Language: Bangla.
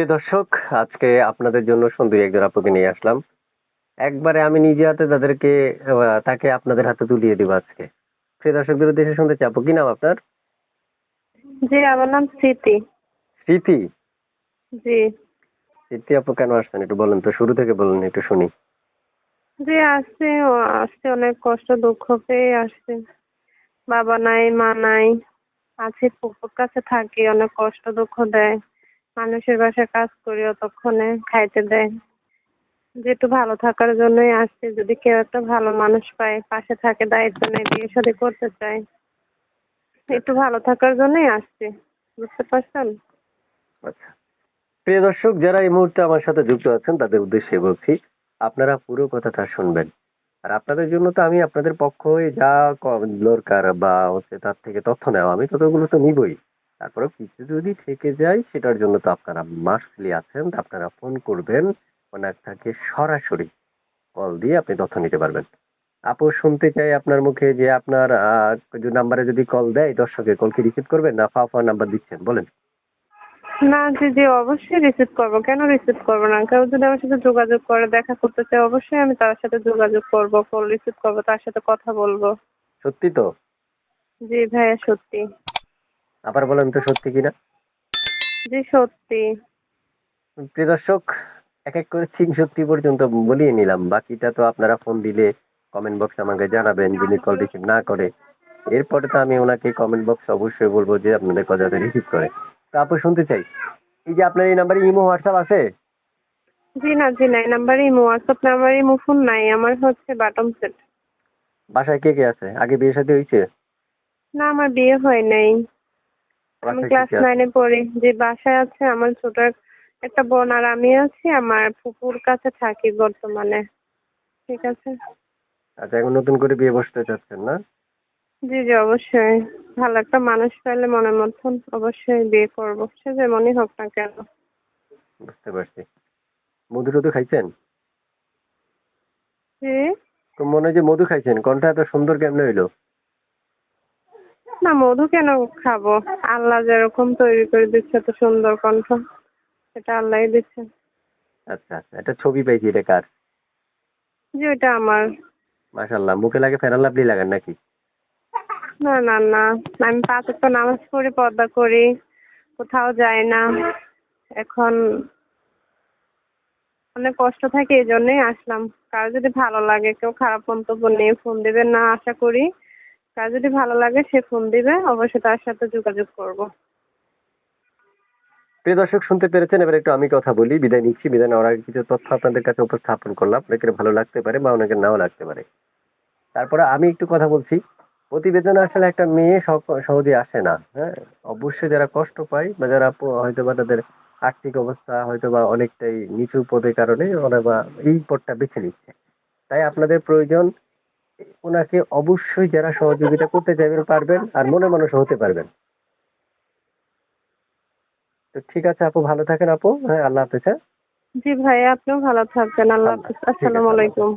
প্রিয় দর্শক আজকে আপনাদের জন্য সুন্দরী একজন আপুকে নিয়ে আসলাম। একবারে আমি নিজে হাতে তাদেরকে তাকে আপনাদের হাতে তুলিয়ে দিব আজকে। প্রিয় দর্শকদের উদ্দেশ্যে শুনতে চাই আপু কি নাম আপনার? জি আমার নাম স্মৃতি। স্মৃতি? জি। স্মৃতি আপু কেন আসছেন? একটু বলেন তো শুরু থেকে বলুন একটু শুনি। জি আসছে আসছে অনেক কষ্ট দুঃখ পেয়ে আসছে। বাবা নাই মা নাই আছে পুকুর কাছে থাকি অনেক কষ্ট দুঃখ দেয়। মানুষের বাসায় কাজ করি, অতক্ষণে খাইতে দেয়। যে একটু ভালো থাকার জন্যই আসছে, যদি কেউ একটা ভালো মানুষ পায়, পাশে থাকে, দায়িত্ব নেই বিয়ে শাদী করতে চায়, একটু ভালো থাকার জন্যই আসছে। বুঝতে পারছেন? আচ্ছা। প্রিয় দর্শক, যারা এই মুহূর্তে আমার সাথে যুক্ত আছেন, তাদের উদ্দেশ্যে বলছি, আপনারা পুরো কথাটা শুনবেন। আর আপনাদের জন্য তো আমি আপনাদের পক্ষ হয়ে যা দরকার বা হচ্ছে তার থেকে তথ্য নেওয়া, আমি ততগুলো তো নিবই। তারপরে কিছু যদি থেকে যায় সেটার জন্য তো আপনারা মাস্টলি আছেন আপনারা ফোন করবেন। ওনাকে সরাসরি। কল দিয়ে আপনি তথ্য নিতে পারবেন। আপু শুনতে চাই আপনার মুখে যে আপনার নাম্বারে যদি কল দেয় দর্শকের কল কি রিসিভ করবেন না ফা ফা নাম্বার দিচ্ছেন? বলেন। না জি জি অবশ্যই রিসিভ করব। কেন রিসিভ করব না? কেউ যদি আমার সাথে যোগাযোগ করে দেখা করতে চায় অবশ্যই আমি তার সাথে যোগাযোগ করব কল রিসিভ করব তার সাথে কথা বলব। সত্যি তো? জি ভাইয়া সত্যি। আবার বলেন তো সত্যি কিনা জি সত্যি। প্রিয় দর্শক এক এক করে তিন সত্যি পর্যন্ত বলিয়ে নিলাম। বাকিটা তো আপনারা ফোন দিলে কমেন্ট বক্স আমাকে জানাবেন যিনি কল রিসিভ না করে। এরপরে তো আমি ওনাকে কমেন্ট বক্স অবশ্যই বলব যে আপনাদের যাতে রিসিভ করে। তো আপু শুনতে চাই। এই যে আপনার এই নাম্বারে ইমো হোয়াটসঅ্যাপ আছে? জি না জি না এই নাম্বারে imo WhatsApp number imo phone নাই। আমার হচ্ছে বাটম সেট বাসায় কে কে আছে? আগে বিয়ে সাথে হয়েছে? না আমার বিয়ে হয় নাই। আমি ক্লাস নাইনে পড়ি। যে বাসায় আছে আমার ছোট একটা বোন আর আমি আছি আমার ফুপুর কাছে থাকি বর্তমানে। ঠিক আছে? আচ্ছা এখন নতুন করে বিয়ে বসতে চাচ্ছেন না? জি জি অবশ্যই। ভালো একটা মানুষ পেলে মনের মতন অবশ্যই বিয়ে করব। সে যেমনই হোক না কেন। বুঝতে পারছি। মধু টধু খাইছেন? জি? তো মনে হয় যে মধু খাইছেন। কোনটা এত সুন্দর কেমনে হইল? না মধু কেন খাব? আল্লাহ যেরকম তৈরি করে দিচ্ছে তো সুন্দর কণ্ঠ। সেটা আল্লাহই দিচ্ছে। আচ্ছা আচ্ছা একটা ছবি পাইছি এটা কার? জি ওইটা আমার। মুখে লাগে ফেরান লাভলি লাগান নাকি? না না না আমি পাঁচ ওয়াক্ত নামাজ পড়ি পর্দা করি কোথাও যাই না। এখন অনেক কষ্ট থাকে এই জন্যই আসলাম। কারও যদি ভালো লাগে কেউ খারাপ মন্তব্য নিয়ে ফোন দিবেন না আশা করি। কার যদি ভালো লাগে সে ফোন দিবে, অবশ্যই তার সাথে যোগাযোগ করব। প্রিয় দর্শক, শুনতে পেরেছেন? এবার একটু আমি কথা বলি, বিদায় নিচ্ছি। বিদায় নেওয়ার আগে কিছু তথ্য আপনাদের কাছে উপস্থাপন করলাম। অনেকের ভালো লাগতে পারে বা অনেকের নাও লাগতে পারে। তারপরে আমি একটু কথা বলছি। প্রতিবেদনে আসলে একটা মেয়ে সহ- সহজে আসে না হ্যাঁ? অবশ্যই যারা কষ্ট পায় বা যারা হয়তো বা তাদের আর্থিক অবস্থা হয়তো বা অনেকটাই নিচু পদের কারণে ওরা বা এই পদটা বেছে নিচ্ছে। তাই আপনাদের প্রয়োজন ওনাকে অবশ্যই যারা সহযোগিতা করতে চাইবেন পারবেন আর মনে মানুষ হতে পারবেন। তো ঠিক আছে আপু ভালো থাকেন আপু। হ্যাঁ আল্লাহ হাফেজ হ্যাঁ। জি ভাই আপনিও ভালো থাকবেন। আল্লাহ হাফেজ। আসসালামু আলাইকুম।